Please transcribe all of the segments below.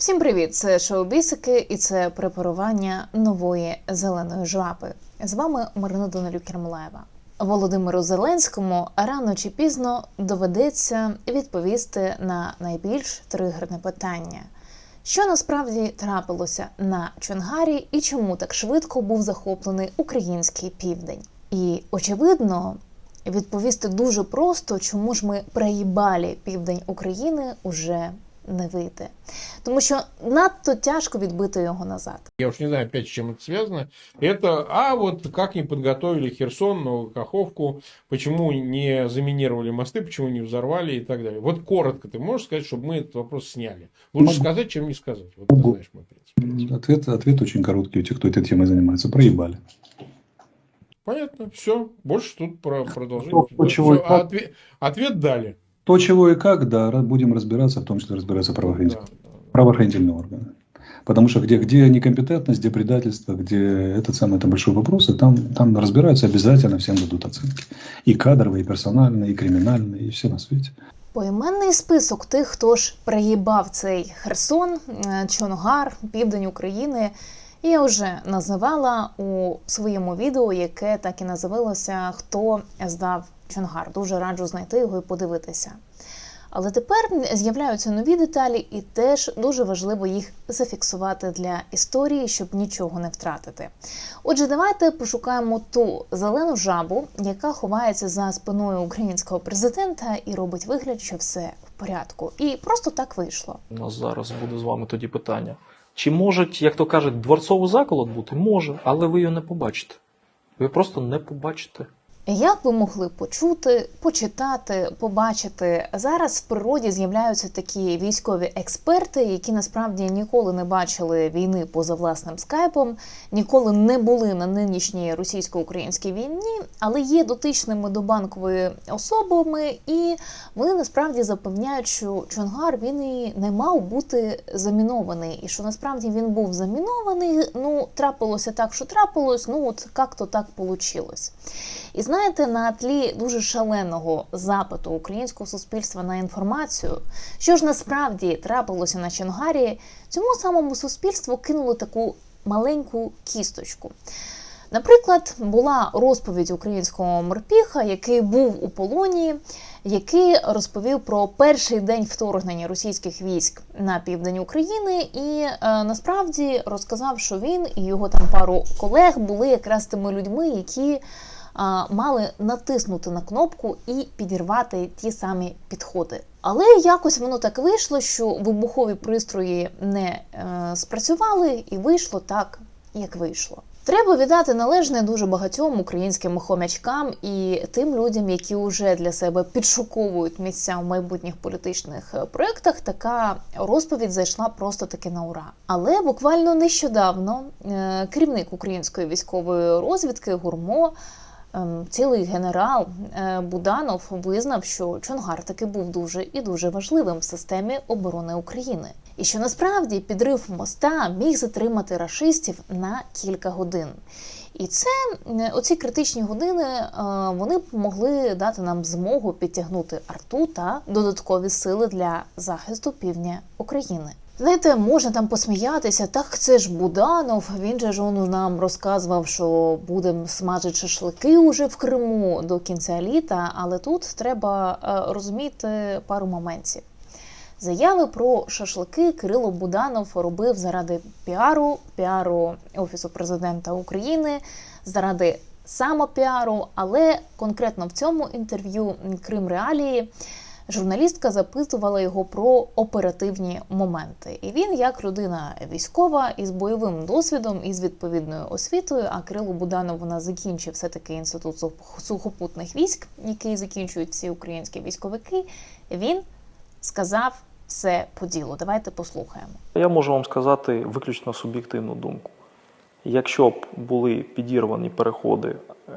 Всім привіт! Це шоу Бісики і це препарування нової зеленої жаби. З вами Марина Данилюк Кермолаєва. Володимиру Зеленському рано чи пізно доведеться відповісти на найбільш тригерне питання. Що насправді трапилося на Чонгарі і чому так швидко був захоплений український південь? І очевидно, відповісти дуже просто, чому ж ми проїбалі південь України уже не вийде. Тому що надто тяжко відбити його назад. Я уж не знаю опять с чем это связано. Это, а вот как не подготовили Херсон, Новую Каховку, почему не заминировали мосты, почему не взорвали и так далее. Вот коротко ты можешь сказать, чтобы мы этот вопрос сняли. Лучше Могу. сказать, чем не сказать. Вот ты знаешь мой принцип. Ответ, ответ очень короткий у тех, кто этой темой занимается. Проебали. Понятно, все. Больше тут про продолжение. Ну, то, чего и Всё, как. отве- ответ дали. То, чего и как, да, ра- будем разбираться, в том числе разбираться правоохранительные, Да, да. правоохранительные органы. Потому что где, где некомпетентность, где предательство, где этот самый, это большой вопрос, и там, там разбираются, обязательно всем дадут оценки. И кадровые, и персональные, и криминальные, и все на свете. Поіменний список тих, хто ж приїбав цей Херсон, е, Чонгар, південь України. Я вже називала у своєму відео, яке так і називалося Хто здав Чонгар. Дуже раджу знайти його і подивитися. Але тепер з'являються нові деталі, і теж дуже важливо їх зафіксувати для історії, щоб нічого не втратити. Отже, давайте пошукаємо ту зелену жабу, яка ховається за спиною українського президента і робить вигляд, що все в порядку. І просто так вийшло. У нас зараз буде з вами тоді питання. Чи може, як то кажуть, дворцовий заколот бути? Може, але ви його не побачите. Ви просто не побачите. Як ви могли почути, почитати, побачити зараз в природі з'являються такі військові експерти, які насправді ніколи не бачили війни поза власним скайпом, ніколи не були на нинішній російсько-українській війні, але є дотичними до банкової особами, і вони насправді запевняють, що Чонгар він і не мав бути замінований, і що насправді він був замінований. Ну трапилося так, що трапилось. Ну от як-то так получилось. І знаєте, на тлі дуже шаленого запиту українського суспільства на інформацію, що ж насправді трапилося на Чонгарі, цьому самому суспільству кинули таку маленьку кісточку. Наприклад, була розповідь українського морпіха, який був у полоні, який розповів про перший день вторгнення російських військ на південь України, і е, насправді розказав, що він і його там пару колег були якраз тими людьми, які мали натиснути на кнопку і підірвати ті самі підходи. Але якось воно так вийшло, що вибухові пристрої не е, спрацювали, і вийшло так, як вийшло. Треба віддати належне дуже багатьом українським хомячкам і тим людям, які вже для себе підшуковують місця в майбутніх політичних е, проєктах. Така розповідь зайшла просто таки на ура. Але буквально нещодавно е, керівник української військової розвідки Гурмо цілий генерал е, Буданов визнав, що Чонгар таки був дуже і дуже важливим в системі оборони України. І що насправді підрив моста міг затримати рашистів на кілька годин. І це оці критичні години е, вони б могли дати нам змогу підтягнути арту та додаткові сили для захисту півдня України. Знаєте, можна там посміятися, так це ж Буданов. Він же ж он нам розказував, що будемо смажити шашлики уже в Криму до кінця літа. Але тут треба е, розуміти пару моментів. Заяви про шашлики Кирило Буданов робив заради піару, піару Офісу президента України, заради самопіару. Але конкретно в цьому інтерв'ю Крим Реалії журналістка запитувала його про оперативні моменти. І він, як людина військова із бойовим досвідом і з відповідною освітою, а Кирило Буданов вона закінчив все-таки інститут сухопутних військ, який закінчують всі українські військовики. Він сказав все по ділу. Давайте послухаємо. Я можу вам сказати виключно суб'єктивну думку. Якщо б були підірвані переходи е,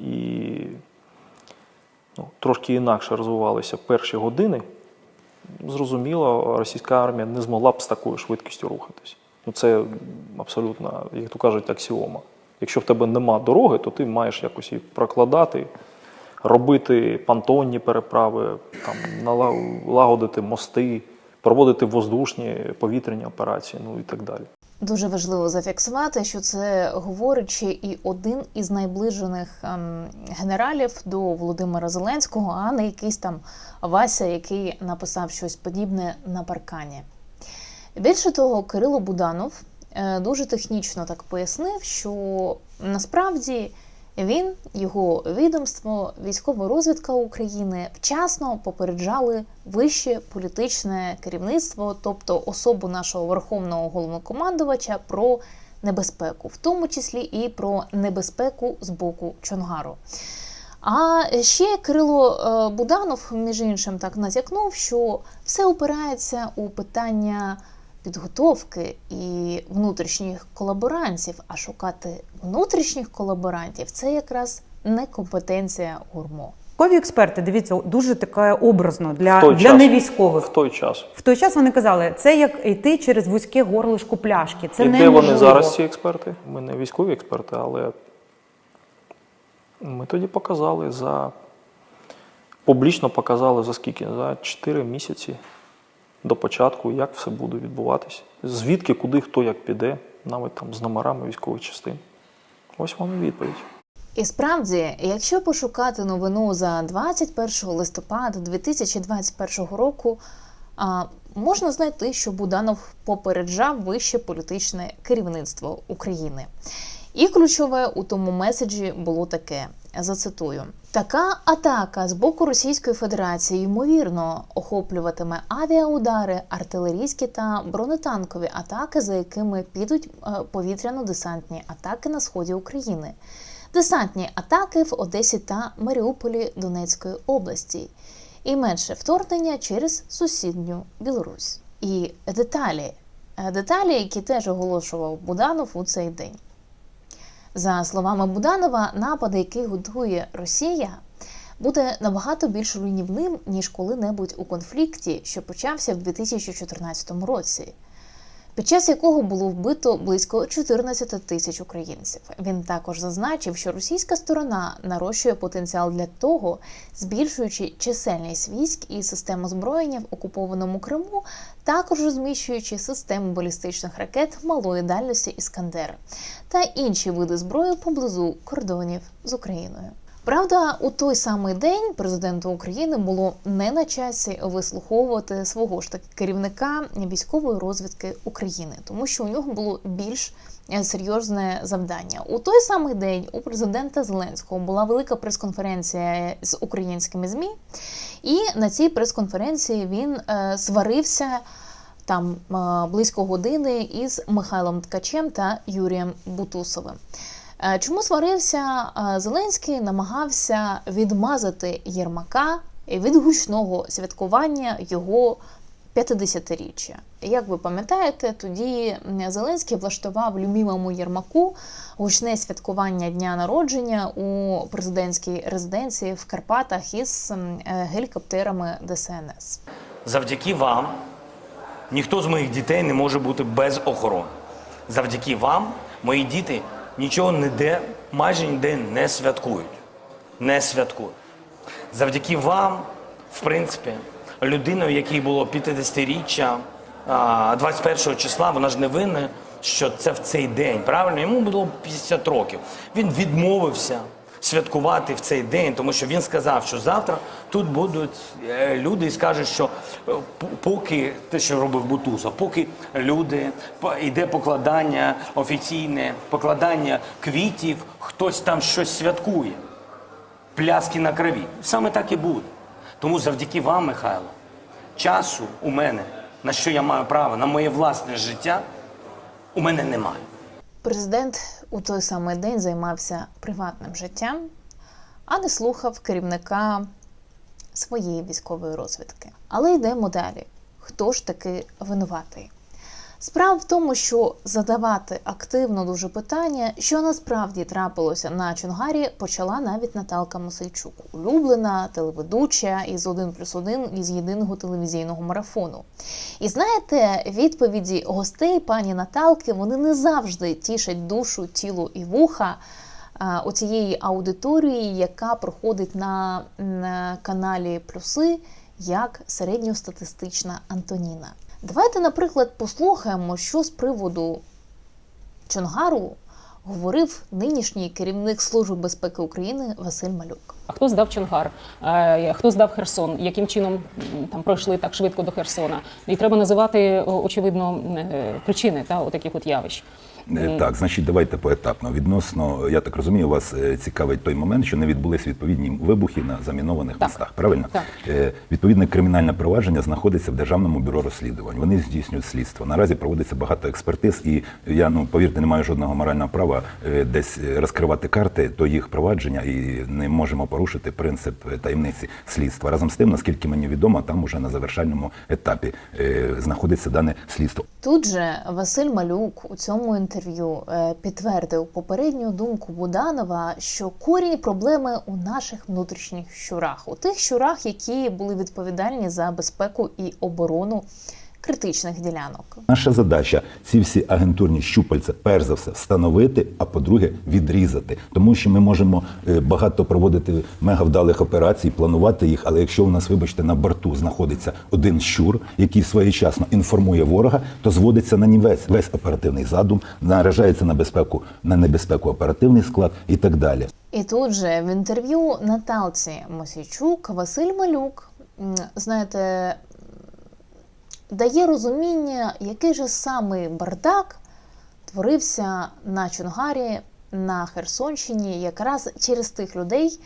і ну, трошки інакше розвивалися перші години, зрозуміло, російська армія не змогла б з такою швидкістю рухатись. Ну, це абсолютно, як то кажуть, аксіома. Якщо в тебе нема дороги, то ти маєш якось її прокладати, робити понтонні переправи, там, налагодити мости, проводити воздушні повітряні операції, ну і так далі. Дуже важливо зафіксувати, що це говорить і один із найближених ем, генералів до Володимира Зеленського, а не якийсь там Вася, який написав щось подібне на паркані. Більше того, Кирило Буданов е, дуже технічно так пояснив, що насправді він, його відомство, військова розвідка України вчасно попереджали вище політичне керівництво, тобто особу нашого верховного головнокомандувача, про небезпеку, в тому числі і про небезпеку з боку Чонгару. А ще Кирило е, Буданов, між іншим, так натякнув, що все опирається у питання підготовки і внутрішніх колаборантів. А шукати внутрішніх колаборантів це якраз не компетенція ГУРМО. Військові експерти, дивіться, дуже таке образно для, для час. невійськових. В той час. В той час вони казали, це як йти через вузьке горлишко пляшки. Це і де неможливо. вони зараз, ці експерти? Ми не військові експерти, але ми тоді показали за публічно показали за скільки? За 4 місяці до початку, як все буде відбуватися. Звідки, куди, хто як піде, навіть там з номерами військових частин. Ось вам і відповідь. І справді, якщо пошукати новину за 21 листопада 2021 року, а, можна знайти, що Буданов попереджав вище політичне керівництво України. І ключове у тому меседжі було таке: зацитую: така атака з боку Російської Федерації ймовірно охоплюватиме авіаудари, артилерійські та бронетанкові атаки, за якими підуть е, повітряно-десантні атаки на сході України десантні атаки в Одесі та Маріуполі Донецької області, і менше вторгнення через сусідню Білорусь. І деталі, Е, деталі, які теж оголошував Буданов у цей день. За словами Буданова, напади, який готує Росія, буде набагато більш руйнівним, ніж коли-небудь у конфлікті, що почався в 2014 році під час якого було вбито близько 14 тисяч українців. Він також зазначив, що російська сторона нарощує потенціал для того, збільшуючи чисельність військ і систем озброєння в окупованому Криму, також розміщуючи систему балістичних ракет малої дальності Іскандер та інші види зброї поблизу кордонів з Україною. Правда, у той самий день президенту України було не на часі вислуховувати свого ж таки керівника військової розвідки України, тому що у нього було більш е, серйозне завдання. У той самий день у президента Зеленського була велика прес-конференція з українськими змі, і на цій прес-конференції він е, сварився там е, близько години із Михайлом Ткачем та Юрієм Бутусовим. Е, Чому сварився Е, Зеленський? Намагався відмазати Єрмака від гучного святкування його 50-річчя. Як ви пам'ятаєте, тоді Зеленський влаштував любимому Єрмаку гучне святкування дня народження у президентській резиденції в Карпатах із е, гелікоптерами ДСНС. Завдяки вам ніхто з моїх дітей не може бути без охорони. Завдяки вам мої діти нічого ніде, майже ніде не святкують. Не святкують. Завдяки вам, в принципі, людиною, якій було 50-річчя а, 21 числа, вона ж не винна, що це в цей день. Правильно? Йому було 50 років. Він відмовився святкувати в цей день, тому що він сказав, що завтра тут будуть е, люди і скажуть, що е, поки те, що робив Бутусов, поки люди йде покладання офіційне, покладання квітів, хтось там щось святкує. Пляски на крові. Саме так і буде. Тому завдяки вам, Михайло, часу у мене, на що я маю право, на моє власне життя, у мене немає. Президент у той самий день займався приватним життям, а не слухав керівника своєї військової розвідки. Але йдемо далі. Хто ж таки винуватий? Справа в тому, що задавати активно дуже питання, що насправді трапилося на Чонгарі, почала навіть Наталка Мосельчук, улюблена телеведуча із 1 плюс 1 із єдиного телевізійного марафону. І знаєте, відповіді гостей пані Наталки вони не завжди тішать душу, тіло і вуха у цієї аудиторії, яка проходить на, на каналі Плюси як середньостатистична Антоніна. Давайте, наприклад, послухаємо, що з приводу Чонгару говорив нинішній керівник Служби безпеки України Василь Малюк. А хто здав Чонгар? Е, Хто здав Херсон? Яким чином там пройшли так швидко до Херсона? І треба називати очевидно е, причини та от таких от явищ. Е, Так, значить, давайте поетапно. Відносно, я так розумію, вас е, цікавить той момент, що не відбулись відповідні вибухи на замінованих Так. містах. Правильно? Так. Е, Відповідне кримінальне провадження знаходиться в Державному бюро розслідувань. Вони здійснюють слідство. Наразі проводиться багато експертиз, і я ну повірте, не маю жодного морального права десь розкривати карти до їх провадження і не можемо порушити принцип таємниці слідства. Разом з тим, наскільки мені відомо, там уже на завершальному етапі знаходиться дане слідство. Тут же Василь Малюк у цьому інтерв'ю е, підтвердив попередню думку Буданова, що корінь проблеми у наших внутрішніх щурах, у тих щурах, які були відповідальні за безпеку і оборону критичних ділянок. Наша задача ці всі агентурні щупальця, перш за все, встановити, а по-друге, відрізати. Тому що ми можемо е, багато проводити мегавдалих операцій, планувати їх. Але якщо у нас, вибачте, на борту знаходиться один щур, який своєчасно інформує ворога, то зводиться на нівець весь оперативний задум, наражається на безпеку, на небезпеку оперативний склад і так далі. І тут же в інтерв'ю Наталці Мосійчук Василь Малюк, знаєте, дає розуміння, який же саме бардак творився на Чонгарі, на Херсонщині, якраз через тих людей,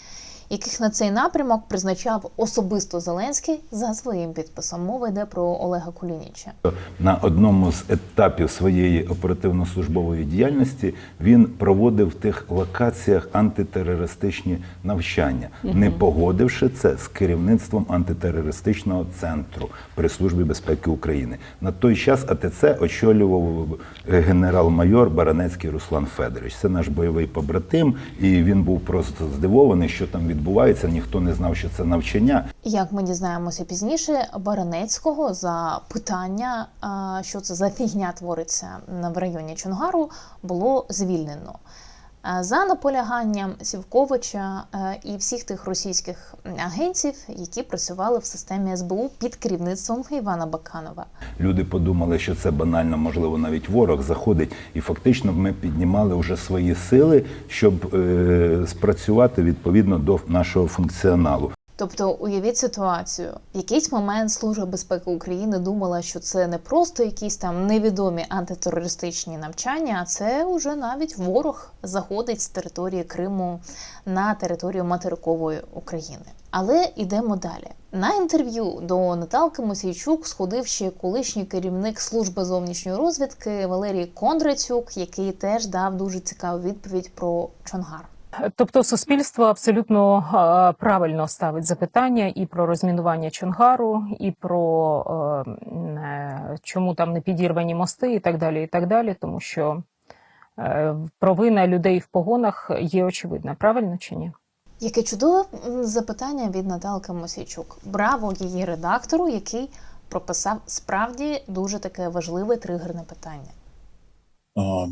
яких на цей напрямок призначав особисто Зеленський за своїм підписом. Мова йде про Олега Кулініча. На одному з етапів своєї оперативно-службової діяльності він проводив в тих локаціях антитерористичні навчання, не погодивши це з керівництвом антитерористичного центру при службі безпеки України. На той час АТЦ очолював генерал-майор Баранецький Руслан Федорович. Це наш бойовий побратим, і він був просто здивований, що там відбувається. Ніхто не знав, що це навчання. Як ми дізнаємося пізніше, Баранецького за питання, що це за фігня твориться в районі Чонгару, було звільнено. А За наполяганням Сівковича е, і всіх тих російських агентів, які працювали в системі СБУ під керівництвом Івана Баканова. Люди подумали, що це банально, можливо, навіть ворог заходить, і фактично ми піднімали вже свої сили, щоб е, спрацювати відповідно до нашого функціоналу. Тобто, уявіть ситуацію, в якийсь момент Служба безпеки України думала, що це не просто якісь там невідомі антитерористичні навчання, а це вже навіть ворог заходить з території Криму на територію материкової України. Але йдемо далі. На інтерв'ю до Наталки Мосійчук сходив ще колишній керівник служби зовнішньої розвідки Валерій Кондрацюк, який теж дав дуже цікаву відповідь про Чонгар. Тобто суспільство абсолютно правильно ставить запитання і про розмінування Чонгару, і про е, е, чому там не підірвані мости, і так далі, і так далі, тому що е, провина людей в погонах є очевидна, правильно чи ні? Яке чудове запитання від Наталки Мосійчук. Браво її редактору, який прописав справді дуже таке важливе тригерне питання.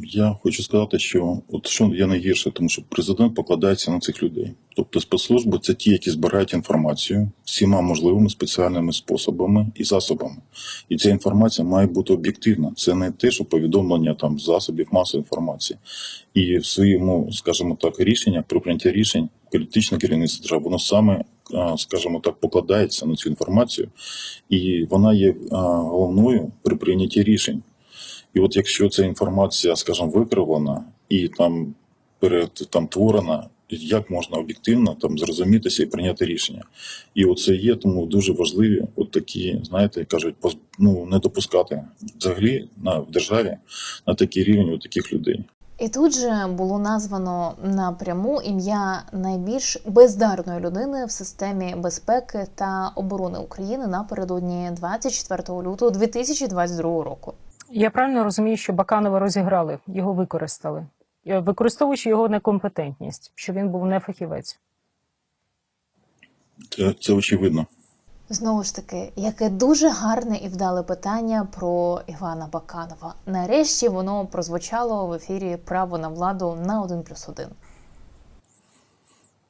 Я хочу сказати, що от що є найгірше, тому що президент покладається на цих людей. Тобто спецслужби це ті, які збирають інформацію всіма можливими спеціальними способами і засобами. І ця інформація має бути об'єктивна. Це не те, що повідомлення там засобів масової інформації. І в своєму, скажімо так, рішення про прийняття рішень політичне керівництво держави, воно саме, скажімо так, покладається на цю інформацію, і вона є головною при прийнятті рішень. І от якщо ця інформація, скажімо, викривлена і там перед там творена, як можна об'єктивно там зрозумітися і прийняти рішення? І оце є тому дуже важливі, от такі, знаєте, кажуть, ну не допускати взагалі на в державі на такий рівень от таких людей. І тут же було названо напряму ім'я найбільш бездарної людини в системі безпеки та оборони України напередодні 24 лютого 2022 року. Я правильно розумію, що Баканова розіграли, його використали, е, використовуючи його некомпетентність, що він був не фахівець. Це, це очевидно. Знову ж таки, яке дуже гарне і вдале питання про Івана Баканова. Нарешті воно прозвучало в ефірі Право на владу на 1+,1.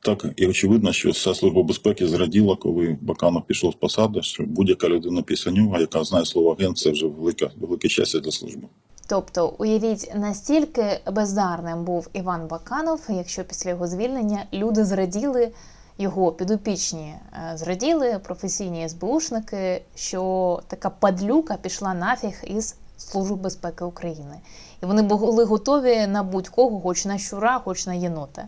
Так, і очевидно, що вся служба безпеки зраділа, коли Баканов пішов з посади, що будь-яка людина після нього, яка знає слово агент, це вже велика, велике щастя для служби. Тобто, уявіть, настільки бездарним був Іван Баканов, якщо після його звільнення люди зраділи, його підопічні е, зраділи, професійні СБУшники, що така падлюка пішла нафіг із Служби безпеки України. І вони були готові на будь-кого, хоч на щура, хоч на єнота.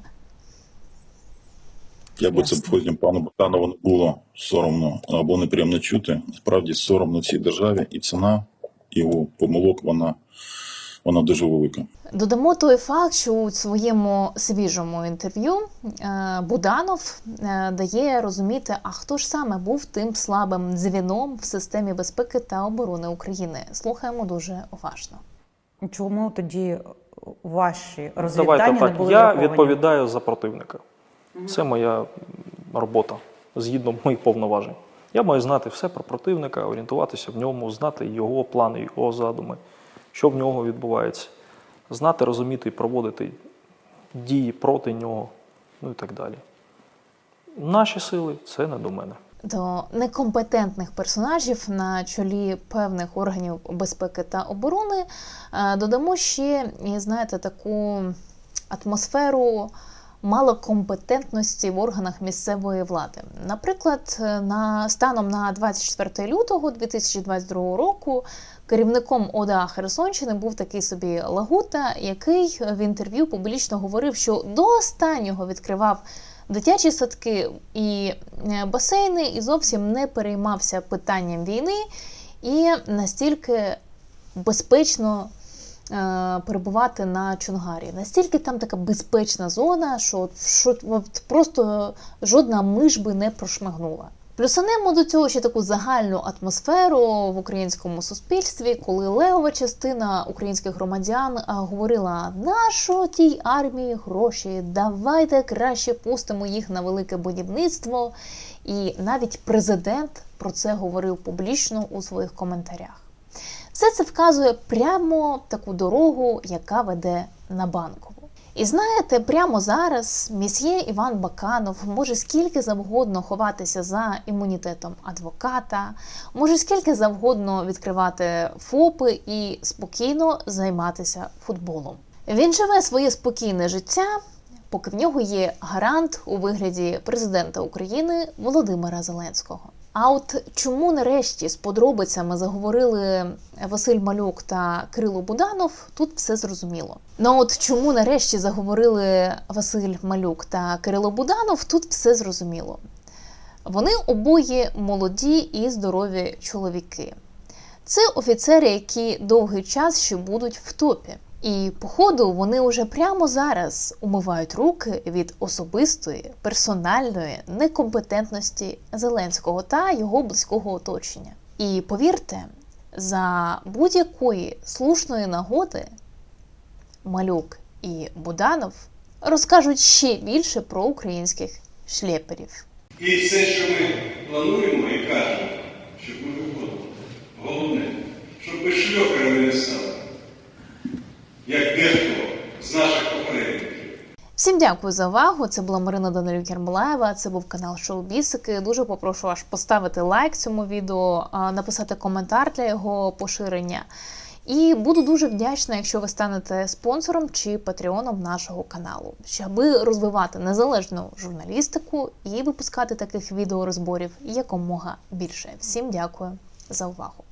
Як би це потім пану Баканову не було соромно або неприємно чути, насправді соромно цій державі, і ціна його помилок вона, вона дуже велика. Додамо той факт, що у своєму свіжому інтерв'ю е, Буданов е, дає розуміти, а хто ж саме був тим слабим дзвіном в системі безпеки та оборони України. Слухаємо дуже уважно. Чому тоді ваші розвіддані Давайте не так. були Я враховані? відповідаю за противника. Це моя робота згідно моїх повноважень. Я маю знати все про противника, орієнтуватися в ньому, знати його плани, його задуми, що в нього відбувається, знати, розуміти і проводити дії проти нього, ну і так далі. Наші сили це не до мене. До некомпетентних персонажів на чолі певних органів безпеки та оборони е, додамо ще, знаєте, таку атмосферу малокомпетентності в органах місцевої влади. Наприклад, е, на станом на 24 лютого 2022 року керівником ОДА Херсонщини був такий собі Лагута, який в інтерв'ю публічно говорив, що до останнього відкривав дитячі садки і е, басейни, і зовсім не переймався питанням війни, і настільки безпечно перебувати на Чонгарі. Настільки там така безпечна зона, що, просто жодна миш би не прошмигнула. Плюсанемо до цього ще таку загальну атмосферу в українському суспільстві, коли левова частина українських громадян говорила: нащо тій армії гроші? Давайте краще пустимо їх на велике будівництво. І навіть президент про це говорив публічно у своїх коментарях. Все це вказує прямо таку дорогу, яка веде на банкову. І знаєте, прямо зараз місьє Іван Баканов може скільки завгодно ховатися за імунітетом адвоката, може скільки завгодно відкривати ФОПи і спокійно займатися футболом. Він живе своє спокійне життя, поки в нього є гарант у вигляді президента України Володимира Зеленського. А от чому нарешті з подробицями заговорили Василь Малюк та Кирило Буданов, тут все зрозуміло. Ну от чому нарешті заговорили Василь Малюк та Кирило Буданов, тут все зрозуміло. Вони обоє молоді і здорові чоловіки. Це офіцери, які довгий час ще будуть в топі. І, походу, вони уже прямо зараз умивають руки від особистої, персональної некомпетентності Зеленського та його близького оточення. І повірте, за будь-якої слушної нагоди Малюк і Буданов розкажуть ще більше про українських шлєперів. І все, що ми плануємо і кажемо, щоб ми виконували. Головне, щоб ми шльоперами не стали, як дехто з наших попередників. Всім дякую за увагу. Це була Марина Данилюк Ярмолаєва. Це був канал Шоу Бісики. Дуже попрошу аж поставити лайк цьому відео, написати коментар для його поширення. І буду дуже вдячна, якщо ви станете спонсором чи патреоном нашого каналу, щоб розвивати незалежну журналістику і випускати таких відеорозборів якомога більше. Всім дякую за увагу.